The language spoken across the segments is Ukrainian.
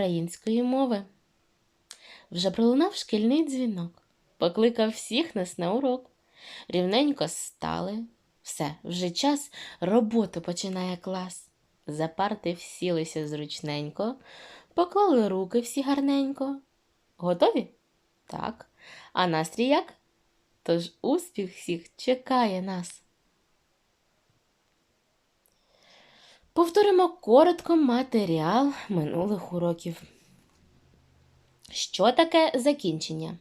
української мови. Вже пролунав шкільний дзвінок, покликав всіх нас на урок. Рівненько стали. Все, вже час, роботу починає клас. За парти всілися зручненько, поклали руки всі гарненько. Готові? Так. А настрій як? Тож успіх всіх чекає нас. Повторимо коротко матеріал минулих уроків. Що таке закінчення?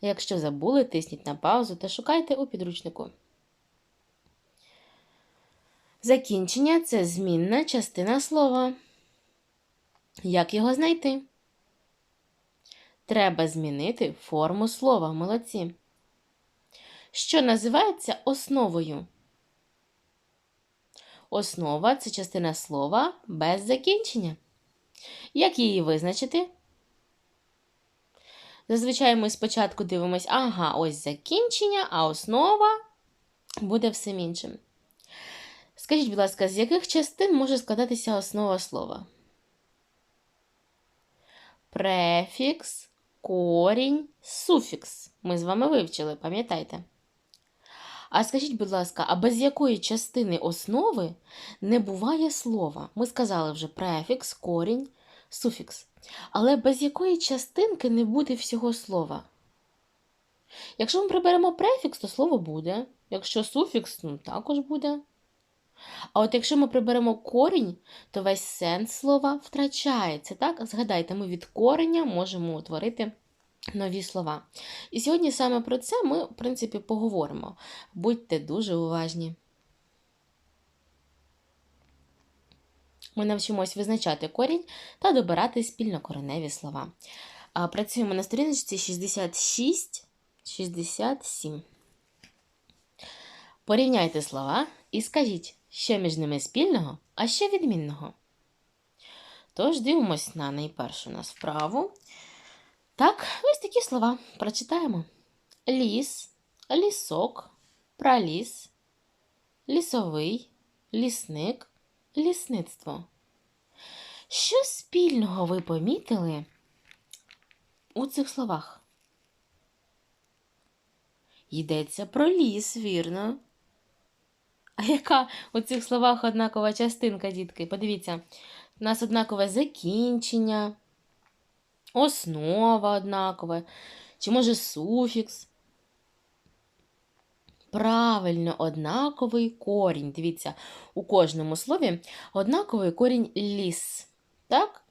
Якщо забули, тисніть на паузу та шукайте у підручнику. Закінчення це змінна частина слова. Як його знайти? Треба змінити форму слова. Молодці. Що називається основою? Основа це частина слова без закінчення. Як її визначити? Зазвичай ми спочатку дивимось, ага, ось закінчення, а основа буде всім іншим. Скажіть, будь ласка, з яких частин може складатися основа слова? Префікс, корінь, суфікс. Ми з вами вивчили, пам'ятайте. А скажіть, будь ласка, а без якої частини основи не буває слова? Ми сказали вже префікс, корінь, суфікс. Але без якої частинки не буде всього слова? Якщо ми приберемо префікс, то слово буде. Якщо суфікс, ну також буде. А от якщо ми приберемо корінь, то весь сенс слова втрачається. Так? Згадайте, ми від кореня можемо утворити нові слова. І сьогодні саме про це ми, в принципі, поговоримо. Будьте дуже уважні. Ми навчимось визначати корінь та добирати спільнокореневі слова. Працюємо на сторіночці 66-67. Порівняйте слова і скажіть, що між ними спільного, а що відмінного. Тож дивимось на найпершу нас вправу. Так, ось такі слова прочитаємо: ліс, лісок, праліс, лісовий, лісник, лісництво. Що спільного ви помітили у цих словах? Йдеться про ліс, вірно. А яка у цих словах однакова частинка, дітки? Подивіться, у нас однакове закінчення, основа однакова, чи може суфікс. Правильно, однаковий корінь. Дивіться, у кожному слові однаковий корінь ліс. Так?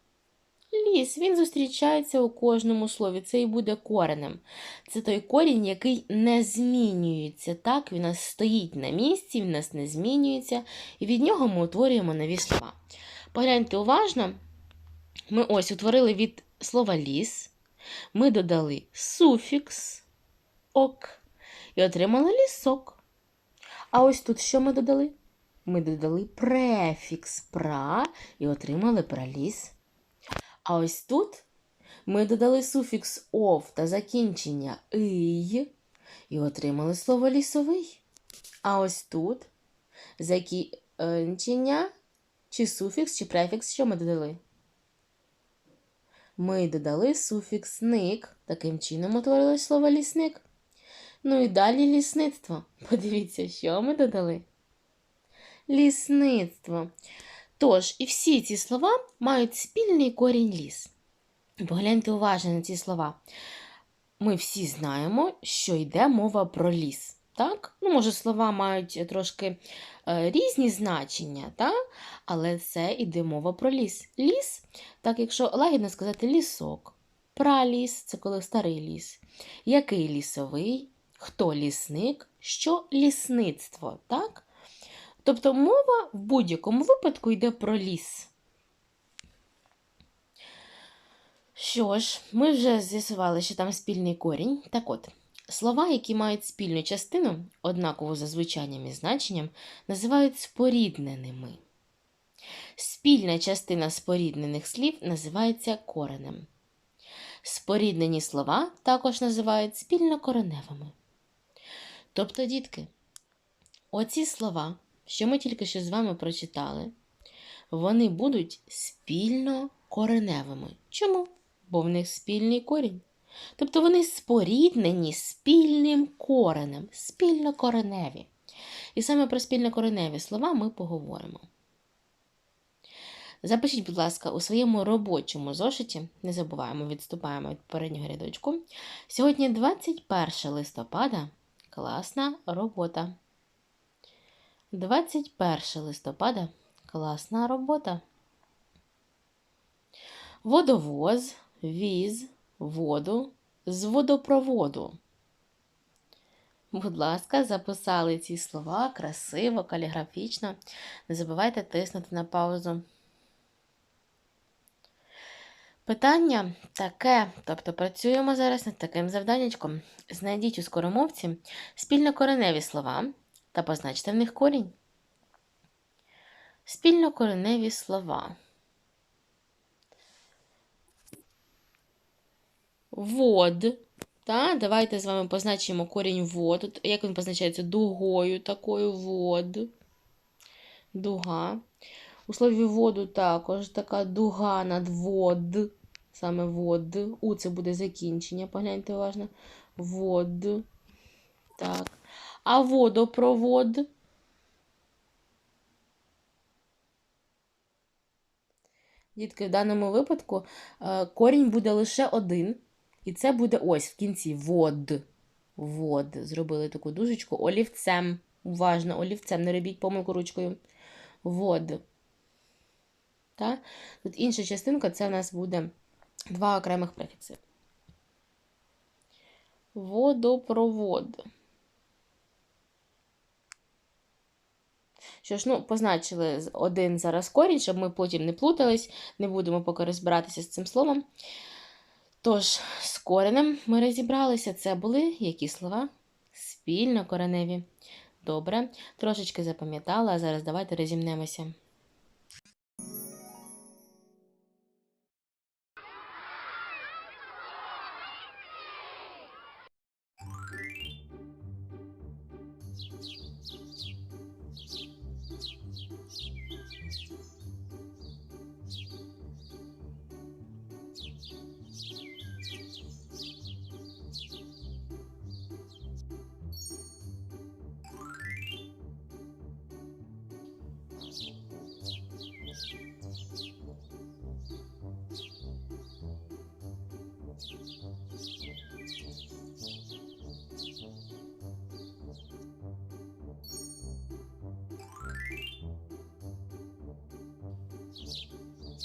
Ліс, він зустрічається у кожному слові. Це і буде коренем. Це той корінь, який не змінюється. Так, він у нас стоїть на місці, він у нас не змінюється, і від нього ми утворюємо нові слова. Погляньте уважно, ми ось утворили від слова ліс, ми додали суфікс ок і отримали лісок. А ось тут що ми додали? Ми додали префікс пра і отримали праліс. А ось тут ми додали суфікс ов та закінчення ий і отримали слово лісовий. А ось тут закінчення чи суфікс, чи префікс, що ми додали? Ми додали суфікс ник, таким чином утворилось слово лісник. Ну і далі лісництво. Подивіться, що ми додали? Лісництво. Тож, і всі ці слова мають спільний корінь ліс. Погляньте уважно на ці слова. Ми всі знаємо, що йде мова про ліс. Так? Ну, Може, слова мають трошки е, різні значення, так? але це йде мова про ліс. Ліс, так якщо лагідно сказати лісок. Праліс це коли старий ліс. Який лісовий, хто лісник, що лісництво. так? Тобто мова в будь-якому випадку йде про ліс. Що ж, ми вже з'ясували, що там спільний корінь. Так от, слова, які мають спільну частину, однаково за звучанням і значенням, називають спорідненими. Спільна частина споріднених слів називається коренем. Споріднені слова також називають спільнокореневими. Тобто, дітки, оці слова що ми тільки що з вами прочитали, вони будуть спільно кореневими. Чому? Бо в них спільний корінь. Тобто вони споріднені спільним коренем, спільнокореневі. І саме про спільнокореневі слова ми поговоримо. Запишіть, будь ласка, у своєму робочому зошиті, не забуваємо, відступаємо від переднього рядочку. Сьогодні 21 листопада. Класна робота. 21 листопада. Класна робота. Водовоз, віз, воду з водопроводу. Будь ласка, записали ці слова красиво, каліграфічно. Не забувайте тиснути на паузу. Питання таке, тобто працюємо зараз над таким завданнячком. Знайдіть у скоромовці спільнокореневі слова та позначте в них корінь. Спільнокореневі слова. Вод. Та? Давайте з вами позначимо корінь вод. Як він позначається? Дугою такою вод. Дуга. У слові воду також така дуга над вод. Саме вод. У це буде закінчення. Погляньте уважно. Вод. Так. А водопровод. Дітки, в даному випадку е, корінь буде лише один. І це буде ось в кінці вод. Вод. Зробили таку дужечку олівцем. Уважно, олівцем, не робіть помилку ручкою. Вод. Так? Тут інша частинка це в нас буде два окремих префікси. Водопровод. Що ж, ну, позначили один зараз корінь, щоб ми потім не плутались, не будемо поки розбиратися з цим словом. Тож, з коренем ми розібралися. Це були які слова? Спільно кореневі. Добре, трошечки запам'ятала, а зараз давайте розімнемося.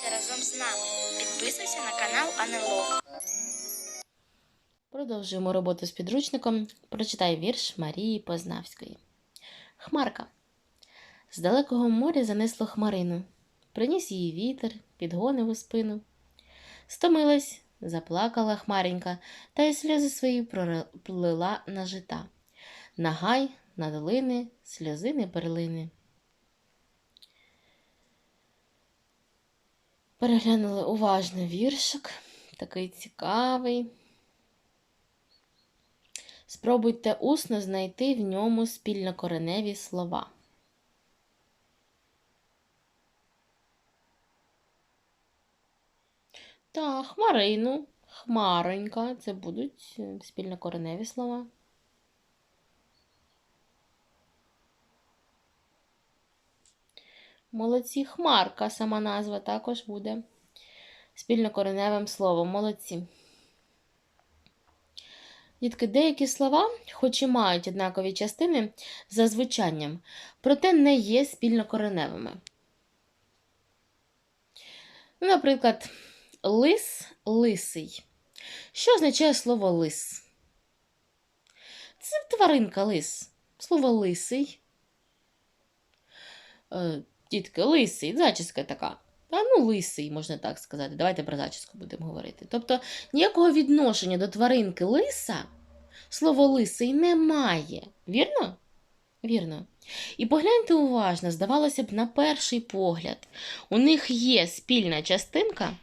Навчайся разом з нами. Підписуйся на канал НЛО. Продовжуємо роботу з підручником. Прочитай вірш Марії Познавської. Хмарка. З далекого моря занесло хмарину. Приніс її вітер, підгонив у спину. Стомилась, заплакала хмаренька, та й сльози свої пролила на жита. На гай, на долини, сльозини перлини. Переглянули уважно віршик, такий цікавий. Спробуйте усно знайти в ньому спільнокореневі слова. та хмарину, хмаронька це будуть е, спільнокореневі слова. Молодці, хмарка, сама назва також буде спільнокореневим словом. Молодці. Дітки, деякі слова, хоч і мають однакові частини за звучанням, проте не є спільнокореневими. Ну, наприклад, лис лисий. Що означає слово лис? Це тваринка лис. Слово лисий. Дітки, лисий, зачіска така. Та ну лисий, можна так сказати. Давайте про зачіску будемо говорити. Тобто ніякого відношення до тваринки лиса слово лисий немає. Вірно? Вірно. І погляньте уважно, здавалося б, на перший погляд, у них є спільна частинка,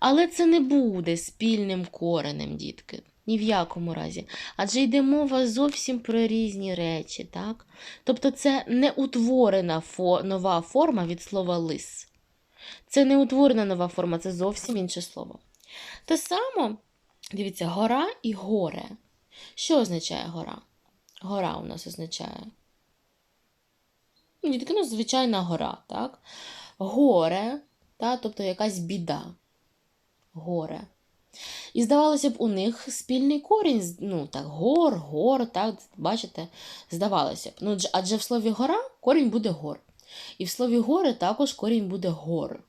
але це не буде спільним коренем, дітки. Ні в якому разі. Адже йде мова зовсім про різні речі, так? Тобто це не утворена фо- нова форма від слова лис. Це не утворена нова форма, це зовсім інше слово. Те само, дивіться, гора і горе. Що означає гора? Гора у нас означає. Ну, ну, звичайна гора, так? Горе, та, тобто якась біда. Горе. І здавалося б, у них спільний корінь, ну так, гор, гор, так, бачите, здавалося б. Ну, адже в слові гора корінь буде гор. І в слові горе також корінь буде гор.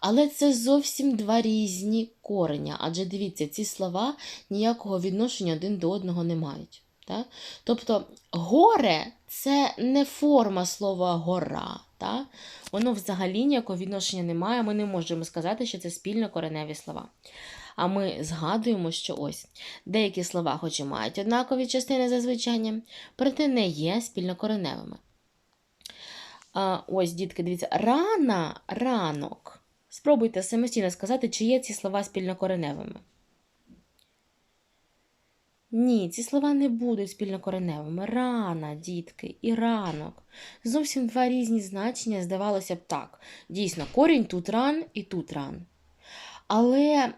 Але це зовсім два різні кореня, адже дивіться, ці слова ніякого відношення один до одного не мають. Так? Тобто горе це не форма слова гора. Так? Воно взагалі ніякого відношення не має. Ми не можемо сказати, що це спільно кореневі слова. А ми згадуємо, що ось деякі слова, хоч і мають однакові частини за звучанням, проте не є спільнокореневими. А, ось, дітки, дивіться, рана, ранок. Спробуйте самостійно сказати, чи є ці слова спільнокореневими. Ні, ці слова не будуть спільнокореневими. Рана, дітки, і ранок. Зовсім два різні значення, здавалося б, так. Дійсно, корінь тут ран і тут ран. Але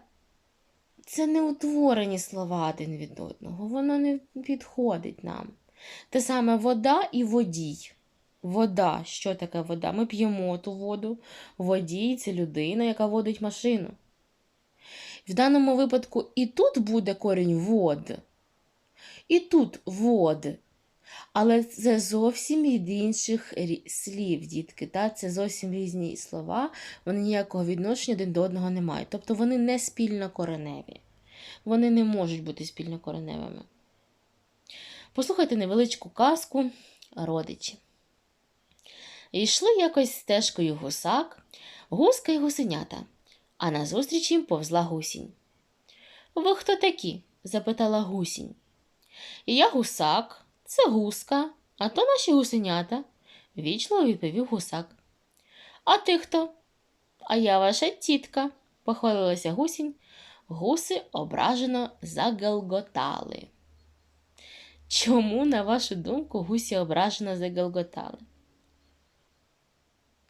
це не утворені слова один від одного. Воно не підходить нам. Те саме вода і водій. Вода. Що таке вода? Ми п'ємо ту воду. Водій це людина, яка водить машину. В даному випадку і тут буде корінь вод, і тут вод. Але це зовсім від інших слів, дітки. Та? Це зовсім різні слова, вони ніякого відношення один до одного не мають. Тобто вони не спільнокореневі. Вони не можуть бути спільнокореневими. Послухайте невеличку казку родичі. Йшли якось стежкою гусак, гуска й гусенята, а назустріч їм повзла гусінь. Ви хто такі? запитала гусінь. Я гусак, це гуска, а то наші гусенята, вічливо відповів гусак. А ти хто? А я ваша тітка, похвалилася гусінь. Гуси ображено загалготали. Чому, на вашу думку, гусі ображено загалготали?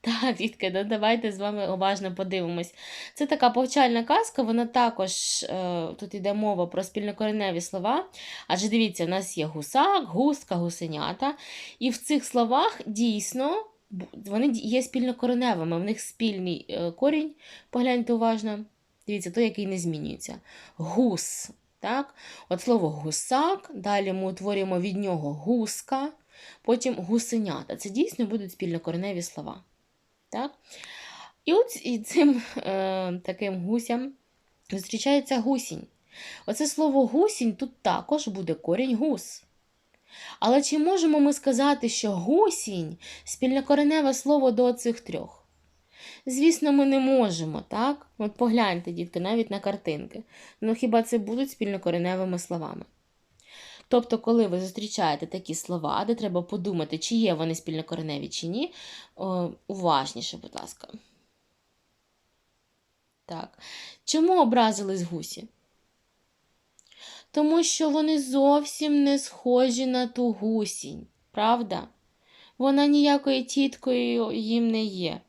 Так, дітки, ну давайте з вами уважно подивимось. Це така повчальна казка, вона також е, тут йде мова про спільнокореневі слова. Адже дивіться, у нас є гусак, густка, гусенята. І в цих словах дійсно вони є спільнокореневими. В них спільний е, корінь, погляньте уважно. Дивіться, той, який не змінюється. Гус. Так? От слово гусак, далі ми утворюємо від нього гуска, потім гусенята. Це дійсно будуть спільнокореневі слова. Так? І от і цим е, таким гусям зустрічається гусінь. Оце слово гусінь тут також буде корінь гус. Але чи можемо ми сказати, що гусінь спільнокореневе слово до цих трьох? Звісно, ми не можемо, так? От погляньте, дітки, навіть на картинки. Ну хіба це будуть спільнокореневими словами? Тобто, коли ви зустрічаєте такі слова, де треба подумати, чи є вони спільнокореневі, чи ні, уважніше, будь ласка. Так. Чому образились гусі? Тому що вони зовсім не схожі на ту гусінь, правда? Вона ніякою тіткою їм не є.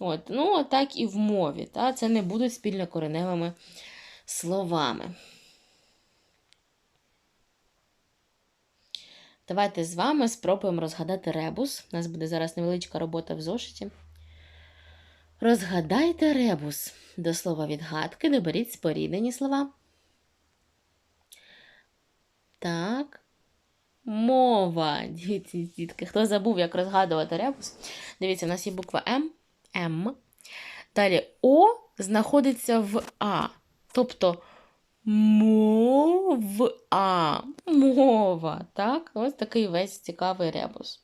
От, ну, так і в мові. Та? Це не будуть спільнокореневими словами. Давайте з вами спробуємо розгадати ребус. У нас буде зараз невеличка робота в зошиті. Розгадайте ребус. До слова відгадки доберіть споріднені слова. Так. Мова. Дивіться, дітки. Хто забув, як розгадувати ребус? Дивіться, у нас є буква М. М. Далі О знаходиться в А. Тобто мова. Мова. Так? Ось такий весь цікавий ребус.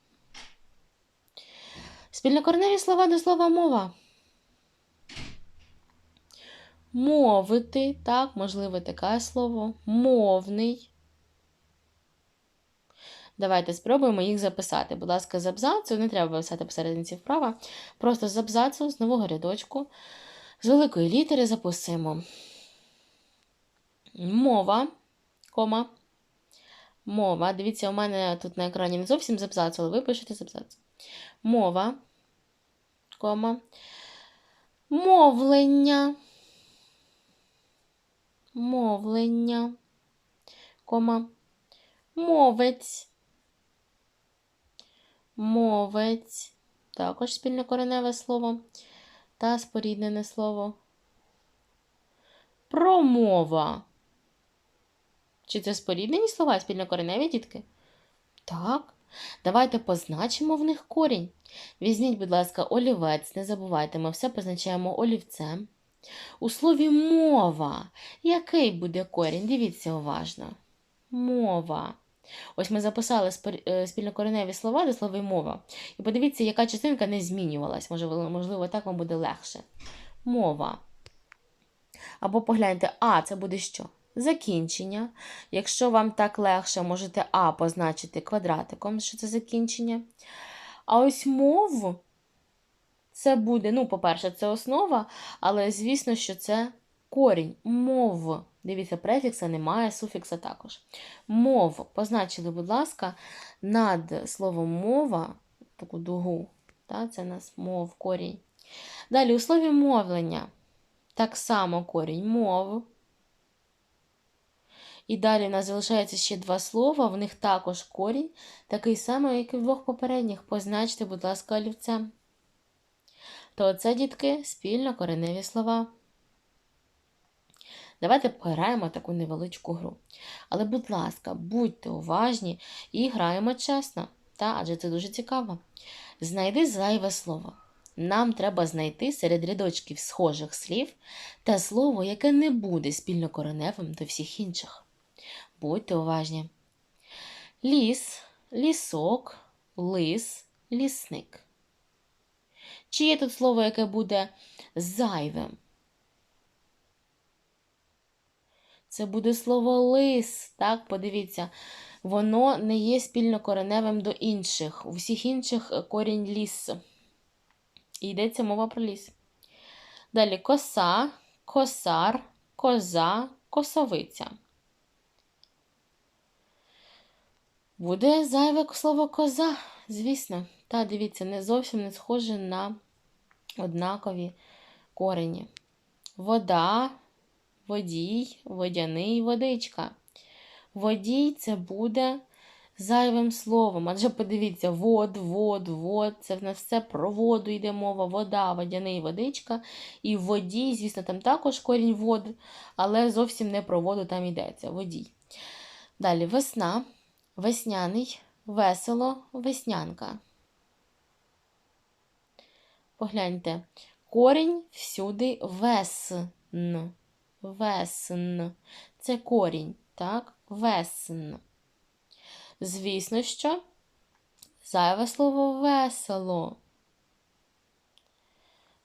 Спільнокореневі слова до слова мова. Мовити, так, можливо, таке слово. Мовний. Давайте спробуємо їх записати. Будь ласка, з абзацу, не треба писати посерединці вправо. Просто з абзацу, з нового рядочку, з великої літери записуємо. Мова, кома. Мова. Дивіться, у мене тут на екрані не зовсім з абзацу, але ви пишете з абзацу. Мова, кома. Мовлення. Мовлення, кома. Мовець. Мовець. Також спільнокореневе слово та споріднене слово. Промова. Чи це споріднені слова спільнокореневі, дітки? Так. Давайте позначимо в них корінь. Візьміть, будь ласка, олівець, не забувайте, ми все позначаємо олівцем. У слові мова. Який буде корінь? Дивіться уважно. Мова. Ось ми записали е, спільнокореневі слова до слова мова. І подивіться, яка частинка не змінювалась. Може, можливо, так вам буде легше. Мова. Або погляньте, А це буде що? Закінчення. Якщо вам так легше, можете А позначити квадратиком, що це закінчення. А ось мов це буде, ну, по-перше, це основа, але звісно, що це корінь. Мов. Дивіться, префікса немає, суфікса також. Мов. Позначили, будь ласка, над словом мова, таку дугу. Та, це у нас мов, корінь. Далі у слові мовлення. Так само корінь мов. І далі нас залишається ще два слова, в них також корінь, такий самий, як і в двох попередніх. Позначте, будь ласка, олівцем. То це, дітки, спільно кореневі слова. Давайте пограємо таку невеличку гру. Але, будь ласка, будьте уважні і граємо чесно, та, адже це дуже цікаво. Знайди зайве слово. Нам треба знайти серед рядочків схожих слів те слово, яке не буде спільнокореневим до всіх інших. Будьте уважні. Ліс, лісок, лис, лісник. Чи є тут слово, яке буде зайвим? Це буде слово лис. Так, подивіться, воно не є спільнокореневим до інших. У всіх інших корінь ліс. І йдеться мова про ліс. Далі коса, косар, коза, косовиця. Буде зайве слово коза, звісно. Та, дивіться, не зовсім не схоже на однакові корені. Вода, водій, водяний, водичка. Водій це буде зайвим словом. Адже подивіться, вод, вод, вод. Це в нас все про воду йде мова, вода, водяний, водичка. І водій, звісно, там також корінь вод, але зовсім не про воду там йдеться. Водій. Далі весна, весняний, весело, веснянка. Погляньте, корінь всюди весн. Весн. Це корінь, так? Весн. Звісно, що зайве слово весело.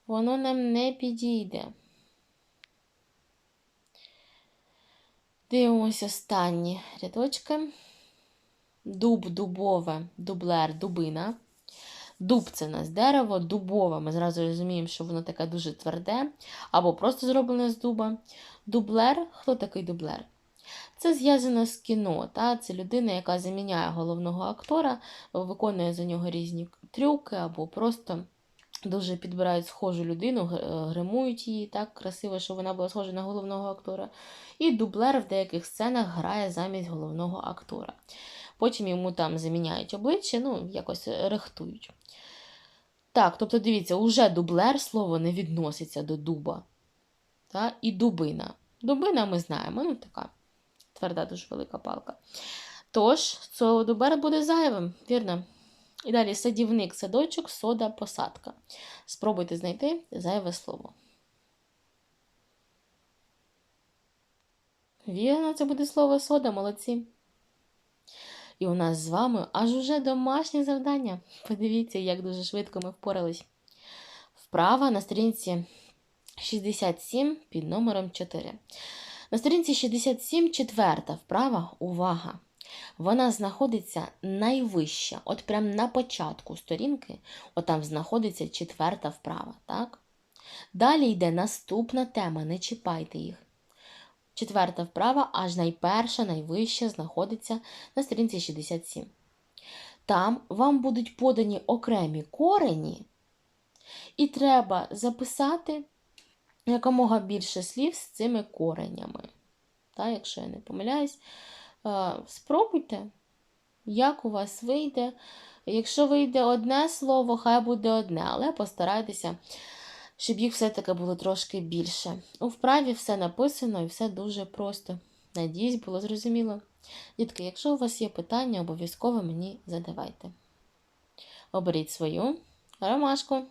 Воно нам не підійде. Дивимося останні рядочки. Дуб, дубове, дублер, дубина. Дуб це в нас дерево, дубове. Ми зразу розуміємо, що воно таке дуже тверде, або просто зроблене з дуба. Дублер, хто такий дублер? Це зв'язано з кіно. Та? Це людина, яка заміняє головного актора, виконує за нього різні трюки, або просто дуже підбирають схожу людину, е, гримують її так красиво, щоб вона була схожа на головного актора. І дублер в деяких сценах грає замість головного актора. Потім йому там заміняють обличчя, ну, якось рихтують. Так, тобто дивіться, уже дублер слово не відноситься до дуба. Та? І дубина. Дубина ми знаємо, ну така тверда, дуже велика палка. Тож, слово дубер буде зайвим, вірно? І далі садівник, садочок, сода, посадка. Спробуйте знайти зайве слово. Вірно, це буде слово сода, молодці. І у нас з вами аж уже домашнє завдання. Подивіться, як дуже швидко ми впорались. Вправа на сторінці 67 під номером 4. На сторінці 67 четверта вправа. Увага! Вона знаходиться найвище, от прям на початку сторінки, от там знаходиться четверта вправа, так? Далі йде наступна тема, не чіпайте їх. Четверта вправа, аж найперша, найвища, знаходиться на сторінці 67. Там вам будуть подані окремі корені, і треба записати якомога більше слів з цими коренями. Та, якщо я не помиляюсь, Е, спробуйте, як у вас вийде. Якщо вийде одне слово, хай буде одне, але постарайтеся, щоб їх все-таки було трошки більше. У вправі все написано і все дуже просто. Надіюсь, було зрозуміло. Дітки, якщо у вас є питання, обов'язково мені задавайте. Оберіть свою ромашку.